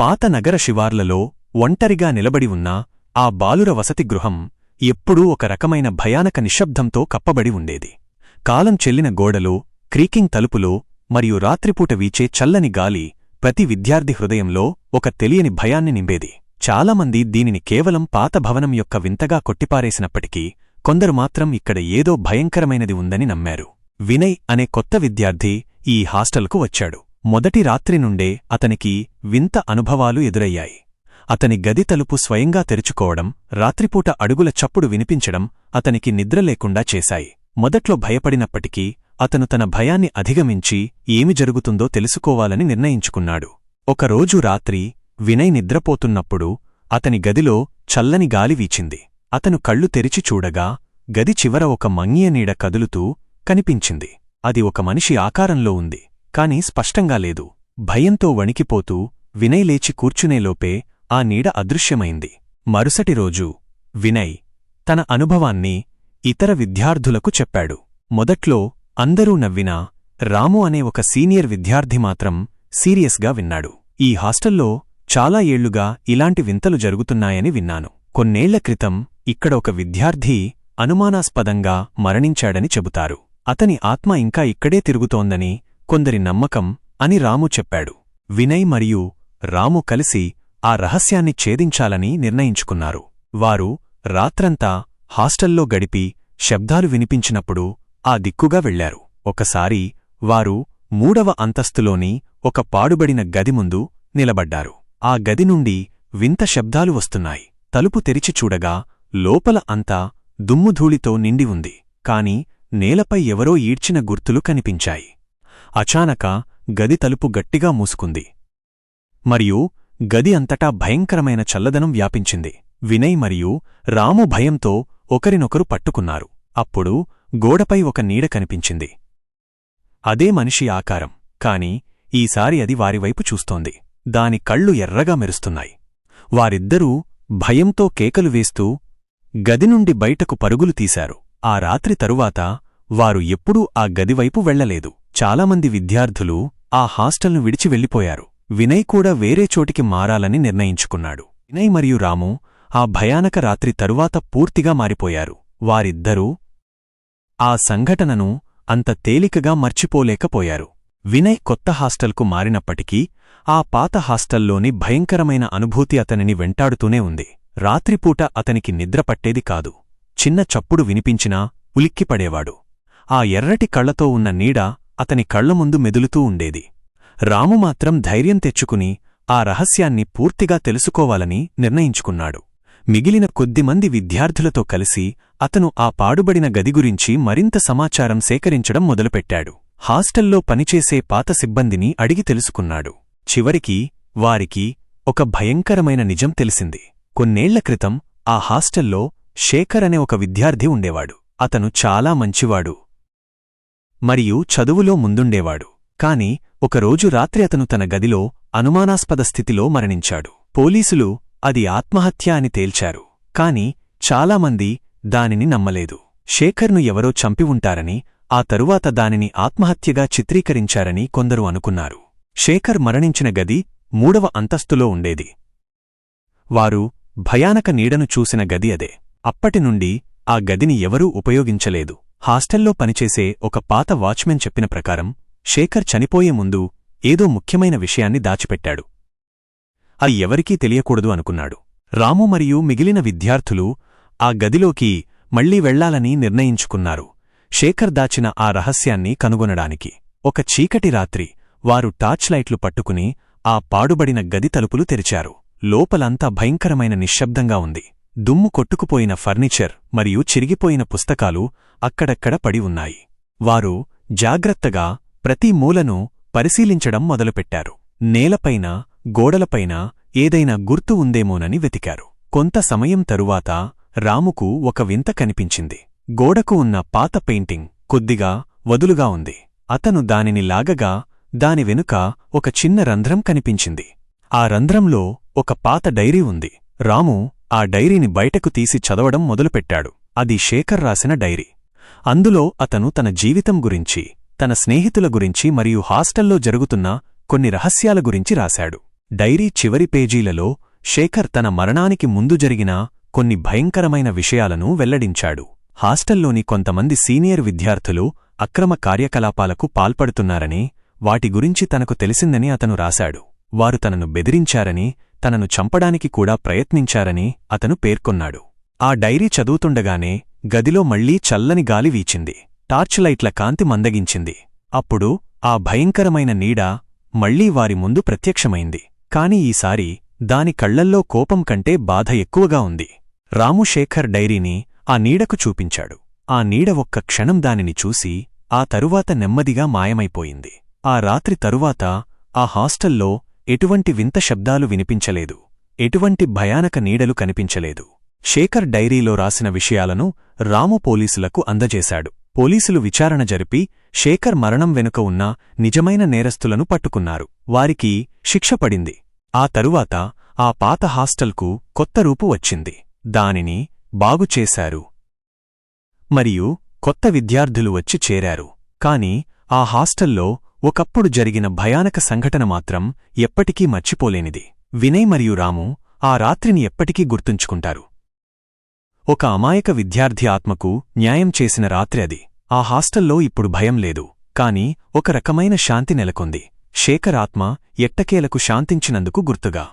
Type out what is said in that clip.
పాత నగర శివార్లలో ఒంటరిగా నిలబడి ఉన్న ఆ బాలుర వసతి గృహం ఎప్పుడూ ఒక రకమైన భయానక నిశ్శబ్దంతో కప్పబడి ఉండేది. కాలం చెల్లిన గోడలో క్రీకింగ్ తలుపులో మరియు రాత్రిపూట వీచే చల్లని గాలి ప్రతి విద్యార్థి హృదయంలో ఒక తెలియని భయాన్ని నింపేది. చాలామంది దీనిని కేవలం పాత భవనం యొక్క వింతగా కొట్టిపారేసినప్పటికీ కొందరు మాత్రం ఇక్కడ ఏదో భయంకరమైనది ఉందని నమ్మారు. వినయ్ అనే కొత్త విద్యార్థి ఈ హాస్టల్కు వచ్చాడు. మొదటి రాత్రి నుండే అతనికి వింత అనుభవాలు ఎదురయ్యాయి. అతని గది తలుపు స్వయంగా తెరుచుకోవడం రాత్రిపూట అడుగుల చప్పుడు వినిపించడం అతనికి నిద్రలేకుండా చేశాయి. మొదట్లో భయపడినప్పటికీ అతను తన భయాన్ని అధిగమించి ఏమి జరుగుతుందో తెలుసుకోవాలని నిర్ణయించుకున్నాడు. ఒకరోజు రాత్రి వినయ్ నిద్రపోతున్నప్పుడు అతని గదిలో చల్లని గాలి వీచింది. అతను కళ్ళు తెరిచి చూడగా గది చివర ఒక మంగియ నీడ కదులుతూ కనిపించింది. అది ఒక మనిషి ఆకారంలో ఉంది. కాని స్పష్టంగా లేదు. భయంతో వణికిపోతూ వినయ్ లేచి కూర్చునేలోపే ఆ నీడ అదృశ్యమైంది. మరుసటి రోజు వినయ్ తన అనుభవాన్ని ఇతర విద్యార్థులకు చెప్పాడు. మొదట్లో అందరూ నవ్వినా రాము అనే ఒక సీనియర్ విద్యార్థి మాత్రం సీరియస్గా విన్నాడు. ఈ హాస్టల్లో చాలా ఏళ్ళుగా ఇలాంటి వింతలు జరుగుతున్నాయని విన్నాను. కొన్నేళ్ళ క్రితం ఇక్కడ ఒక విద్యార్థి అనుమానాస్పదంగా మరణించాడని చెబుతారు. అతని ఆత్మ ఇంకా ఇక్కడే తిరుగుతోందని కొందరి నమ్మకం అని రాము చెప్పాడు. వినయ్ మరియు రాము కలిసి ఆ రహస్యాన్ని ఛేదించాలని నిర్ణయించుకున్నారు. వారు రాత్రంతా హాస్టల్లో గడిపి శబ్దాలు వినిపించినప్పుడు ఆ దిక్కుగా వెళ్ళారు ఒకసారి వారు మూడవ అంతస్తులోని ఒక పాడుబడిన గది ముందు నిలబడ్డారు. ఆ గది నుండి వింత శబ్దాలు వస్తున్నాయి. తలుపు తెరిచి చూడగా లోపల అంతా దుమ్ముధూళితో నిండి ఉంది. కాని నేలపై ఎవరో ఈడ్చిన గుర్తులు కనిపించాయి. అచానక గది తలుపు గట్టిగా మూసుకుంది. మరియు గది అంతటా భయంకరమైన చల్లదనం వ్యాపించింది. వినయ్ మరియు రాము భయంతో ఒకరినొకరు పట్టుకున్నారు. అప్పుడు గోడపై ఒక నీడ కనిపించింది. అదే మనిషి ఆకారం. కాని ఈసారి అది వారివైపు చూస్తోంది. దాని కళ్ళు ఎర్రగా మెరుస్తున్నాయి. వారిద్దరూ భయంతో కేకలు వేస్తూ గది నుండి బయటకు పరుగులు తీశారు. ఆ రాత్రి తరువాత వారు ఎప్పుడూ ఆ గదివైపు వెళ్ళలేదు చాలామంది విద్యార్థులు ఆ హాస్టల్ను విడిచి వెళ్ళిపోయారు. వినయ్ కూడా వేరే చోటికి మారాలని నిర్ణయించుకున్నాడు. వినయ్ మరియు రాము ఆ భయానక రాత్రి తరువాత పూర్తిగా మారిపోయారు. వారిద్దరూ ఆ సంఘటనను అంత తేలికగా మర్చిపోలేకపోయారు. వినయ్ కొత్త హాస్టల్కు మారినప్పటికీ ఆ పాత హాస్టల్లోని భయంకరమైన అనుభూతి అతనిని వెంటాడుతూనే ఉంది. రాత్రిపూట అతనికి నిద్రపట్టేది కాదు. చిన్న చప్పుడు వినిపించినా ఉలిక్కిపడేవాడు. ఆ ఎర్రటి కళ్ళతో ఉన్న నీడ అతని కళ్ళ ముందు మెదులుతూ ఉండేది. రాము మాత్రం ధైర్యం తెచ్చుకుని ఆ రహస్యాన్ని పూర్తిగా తెలుసుకోవాలని నిర్ణయించుకున్నాడు. మిగిలిన కొద్దిమంది విద్యార్థులతో కలిసి అతను ఆ పాడుబడిన గది గురించి మరింత సమాచారం సేకరించడం మొదలుపెట్టాడు. హాస్టల్లో పనిచేసే పాత సిబ్బందిని అడిగి తెలుసుకున్నాడు. చివరికి వారికి ఒక భయంకరమైన నిజం తెలిసింది. కొన్నేళ్ళ క్రితం ఆ హాస్టల్లో శేఖర్ అనే ఒక విద్యార్థి ఉండేవాడు. అతను చాలా మంచివాడు. మరియు చదువులో ముందుండేవాడు. కాని ఒకరోజు రాత్రి అతను తన గదిలో అనుమానాస్పద స్థితిలో మరణించాడు. పోలీసులు అది ఆత్మహత్య అని తేల్చారు. కాని చాలామంది దానిని నమ్మలేదు. శేఖర్ను ఎవరో చంపి ఉంటారని ఆ తరువాత దానిని ఆత్మహత్యగా చిత్రీకరించారని కొందరు అనుకున్నారు. శేఖర్ మరణించిన గది మూడవ అంతస్తులో ఉండేది. వారు భయానక నీడను చూసిన గది అదే. అప్పటినుండి ఆ గదిని ఎవరూ ఉపయోగించలేదు. హాస్టల్లో పనిచేసే ఒక పాత వాచ్మెన్ చెప్పిన ప్రకారం శేఖర్ చనిపోయే ముందు ఏదో ముఖ్యమైన విషయాన్ని దాచిపెట్టాడు. అది ఎవరికీ తెలియకూడదు అనుకున్నాడు. రాము మరియు మిగిలిన విద్యార్థులు ఆ గదిలోకి మళ్ళీ వెళ్ళాలని నిర్ణయించుకున్నారు. శేఖర్ దాచిన ఆ రహస్యాన్ని కనుగొనడానికి. ఒక చీకటి రాత్రి వారు టార్చ్ లైట్లు పట్టుకుని ఆ పాడుబడిన గది తలుపులు తెరిచారు. లోపలంతా భయంకరమైన నిశ్శబ్దంగా ఉంది. దుమ్ము కొట్టుకుపోయిన ఫర్నిచర్ మరియు చిరిగిపోయిన పుస్తకాలు అక్కడక్కడ పడి ఉన్నాయి. వారు జాగ్రత్తగా ప్రతి మూలను పరిశీలించడం మొదలుపెట్టారు. నేలపైన గోడలపైన ఏదైనా గుర్తు ఉందేమోనని వెతికారు. కొంత సమయం తరువాత రాముకు ఒక వింత కనిపించింది. గోడకు ఉన్న పాత పెయింటింగ్ కొద్దిగా వదులుగా ఉంది. అతను దానిని లాగగా దాని వెనుక ఒక చిన్న రంధ్రం కనిపించింది. ఆ రంధ్రంలో ఒక పాత డైరీ ఉంది. రాము ఆ డైరీని బయటకు తీసి చదవడం మొదలుపెట్టాడు. అది శేఖర్ రాసిన డైరీ. అందులో అతను తన జీవితం గురించి తన స్నేహితుల గురించి మరియు హాస్టల్లో జరుగుతున్న కొన్ని రహస్యాల గురించి రాశాడు. డైరీ చివరి పేజీలలో శేఖర్ తన మరణానికి ముందు జరిగిన కొన్ని భయంకరమైన విషయాలను వెల్లడించాడు. హాస్టల్లోని కొంతమంది సీనియర్ విద్యార్థులు అక్రమ కార్యకలాపాలకు పాల్పడుతున్నారని వాటి గురించి తనకు తెలిసిందని అతను రాశాడు. వారు తనను బెదిరించారని తనను చంపడానికి కూడా ప్రయత్నించారని అతను పేర్కొన్నాడు. ఆ డైరీ చదువుతుండగానే గదిలో మళ్ళీ చల్లని గాలి వీచింది. టార్చ్లైట్ల కాంతి మందగించింది. అప్పుడు ఆ భయంకరమైన నీడ మళ్ళీ వారి ముందు ప్రత్యక్షమైంది. కాని ఈసారి దాని కళ్ళల్లో కోపం కంటే బాధ ఎక్కువగా ఉంది. రాముశేఖర్ డైరీని ఆ నీడకు చూపించాడు. ఆ నీడ ఒక్క క్షణం దానిని చూసి ఆ తరువాత నెమ్మదిగా మాయమైపోయింది. ఆ రాత్రి తరువాత ఆ హాస్టల్లో ఎటువంటి వింత శబ్దాలు వినిపించలేదు. ఎటువంటి భయానక నీడలు కనిపించలేదు. శేఖర్ డైరీలో రాసిన విషయాలను రాము పోలీసులకు అందజేశాడు. పోలీసులు విచారణ జరిపి శేఖర్ మరణం వెనుక ఉన్న నిజమైన నేరస్తులను పట్టుకున్నారు. వారికి శిక్ష పడింది. ఆ తరువాత ఆ పాత హాస్టల్కు కొత్త రూపు వచ్చింది. దానిని బాగుచేశారు మరియు కొత్త విద్యార్థులు వచ్చి చేరారు. కాని ఆ హాస్టల్లో ఒకప్పుడు జరిగిన భయానక సంఘటన మాత్రం ఎప్పటికీ మర్చిపోలేనిది. వినయ్ మరియు రాము ఆ రాత్రిని ఎప్పటికీ గుర్తుంచుకుంటారు. ఒక అమాయక విద్యార్థి ఆత్మకు న్యాయం చేసిన రాత్రి అది. ఆ హాస్టల్లో ఇప్పుడు భయం లేదు. కాని ఒక రకమైన శాంతి నెలకొంది. శేఖర్ ఆత్మ ఎట్టకేలకు శాంతించినందుకు గుర్తుగా.